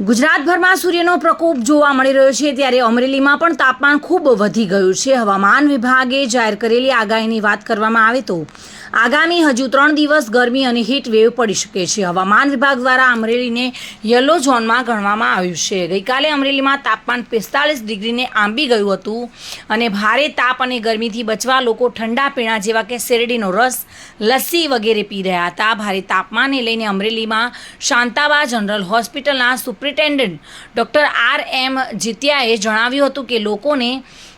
ગુજરાતભરમાં સૂર્યનો પ્રકોપ જોવા મળી રહ્યો છે ત્યારે અમરેલીમાં પણ તાપમાન ખૂબ વધી ગયું છે. હવામાન વિભાગે જાહેર કરેલી આગાહીની વાત કરવામાં આવે તો આગામી હજુ ત્રણ દિવસ ગરમી અને હીટ વેવ પડી શકે છે. હવામાન વિભાગ દ્વારા અમરેલીને યલો ઝોનમાં ગણવામાં આવ્યું છે. ગઈકાલે અમરેલીમાં તાપમાન પિસ્તાળીસ ડિગ્રીને આંબી ગયું હતું અને ભારે તાપ અને ગરમીથી બચવા લોકો ઠંડા પીણા જેવા કે શેરડીનો રસ, લસ્સી વગેરે પી રહ્યા હતા. ભારે તાપમાનને લઈને અમરેલીમાં શાંતાબા જનરલ હોસ્પિટલના સુપ્રિન્ટેન્ડન્ટ ડૉક્ટર આર એમ જીત્યાએ જણાવ્યું હતું કે લોકોને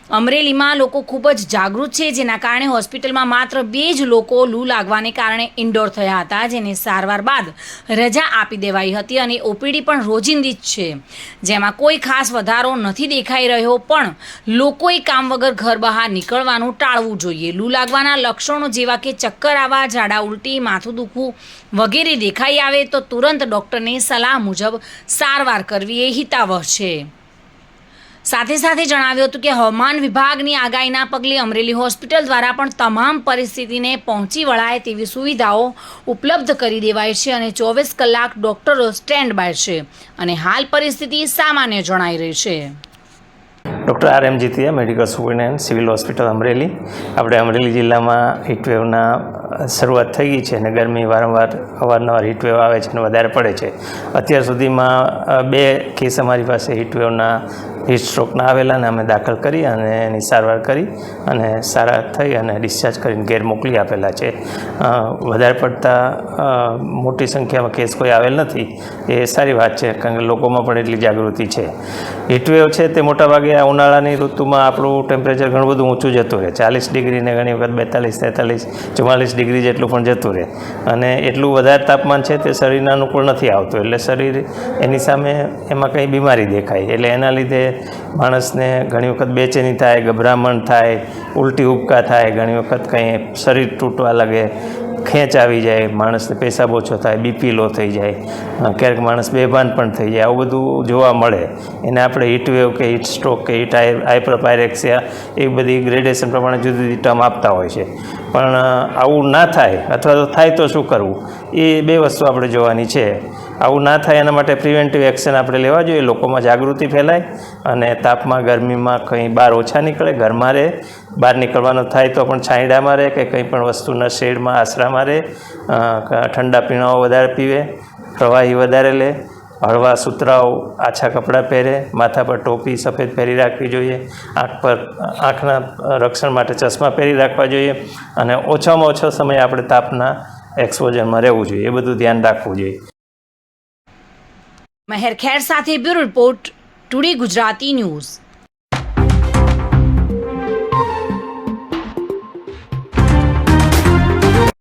અમરેલીમાં લોકો ખૂબ જ જાગૃત છે, જેના કારણે હોસ્પિટલમાં માત્ર બે જ લોકો લૂ લાગવાને કારણે ઇન્ડોર થયા હતા, જેને સારવાર બાદ રજા આપી દેવાઈ હતી અને ઓપીડી પણ રોજિંદી જ છે. જેમાં કોઈ ખાસ વધારો નથી દેખાઈ રહ્યો, પણ લોકોએ કામ વગર ઘર બહાર નીકળવાનું ટાળવું જોઈએ. લૂ લાગવાના લક્ષણો જેવા કે ચક્કર આવવા, ઝાડા ઉલટી, માથું દુખવું વગેરે દેખાઈ આવે તો તુરંત ડૉક્ટરની સલાહ મુજબ સારવાર કરવી એ હિતાવહ છે. સાથે સાથે જણાવ્યું હતું કે હવામાન વિભાગની આગાહીના પગલે અમરેલી હોસ્પિટલ દ્વારા પણ તમામ પરિસ્થિતિને પહોંચી વળાય તેવી સુવિધાઓ ઉપલબ્ધ કરી દેવાય છે અને ચોવીસ કલાક ડોક્ટરો સ્ટેન્ડ બાય છે અને હાલ પરિસ્થિતિ સામાન્ય જણાઈ રહી છે. Doctor R M Jitiya, medical superintendent, civil hospital Amreli. આપણે અમરેલી જિલ્લામાં હીટવેવના શરૂઆત થઈ ગઈ છે અને ગરમી વારંવાર અવારનવાર હીટવેવ આવે છે અને વધારે પડે છે. અત્યાર સુધીમાં બે કેસ અમારી પાસે હીટવેવના હીટ સ્ટ્રોકના આવેલા અને અમે દાખલ કરી અને એની સારવાર કરી અને સારા થઈ અને ડિસ્ચાર્જ કરીને ઘેર મોકલી આપેલા છે. વધારે પડતા મોટી સંખ્યામાં કેસ કોઈ આવેલ નથી. એ સારી વાત છે, કારણ કે લોકોમાં પણ એટલી જાગૃતિ છે. હીટવેવ છે તે મોટાભાગે આ ઉનાળાની ઋતુમાં આપણું ટેમ્પરેચર ઘણું બધું ઊંચું જતું રહે ચાલીસ ડિગ્રીને ઘણી વખત બેતાલીસ, તેતાલીસ, ચુમ્માલીસ ડિગ્રી જેટલું પણ જતું રહે. અને એટલું વધારે તાપમાન છે તે શરીરના અનુકૂળ નથી આવતું. એટલે શરીર એની સામે એમાં કંઈ બીમારી દેખાય. એટલે એના લીધે માણસને ઘણી વખત બેચેની થાય, ગભરામણ થાય, ઉલટી ઉબકા થાય, ઘણી વખત કંઈ શરીર તૂટવા લાગે, ખેંચ આવી જાય, માણસને પેશાબ ઓછો થાય બીપી લો થઈ જાય ક્યારેક માણસ બેભાન પણ થઈ જાય. આવું બધું જોવા મળે. એને આપણે હીટવેવ કે હીટ સ્ટ્રોક કે હીટ હાઈપ્રોપાયરેક્સિયા એ બધી ગ્રેડેશન પ્રમાણે જુદી જુદી ટર્મ આપતા હોય છે. પણ આવું ના થાય, અથવા તો થાય તો શું કરવું? એ બે વસ્તુ આપણે જોવાની છે. આવું ના થાય એના માટે પ્રિવેન્ટિવ એક્શન આપણે લેવા જોઈએ. લોકોમાં જાગૃતિ ફેલાય અને તાપમાં, ગરમીમાં કંઈ બહાર ઓછા નીકળે, ઘરમાં રહે. બહાર નીકળવાનું થાય તો પણ છાંયડામાં રહે કે કંઈ પણ વસ્તુના શેડમાં, આશરામાં રહે. ઠંડા પીણાઓ વધારે પીવે, પ્રવાહી વધારે લે. હળવા સુતરાઉ આછા કપડાં પહેરે, માથા પર ટોપી સફેદ પહેરી રાખવી જોઈએ, આંખ પર, આંખના રક્ષણ માટે ચશ્મા પહેરી રાખવા જોઈએ અને ઓછામાં ઓછો સમય આપણે તાપના એક્સપોઝરમાં રહેવું જોઈએ, એ બધું ધ્યાન રાખવું જોઈએ. મહેર ખેર સાથે bureau report, today Gujarati news.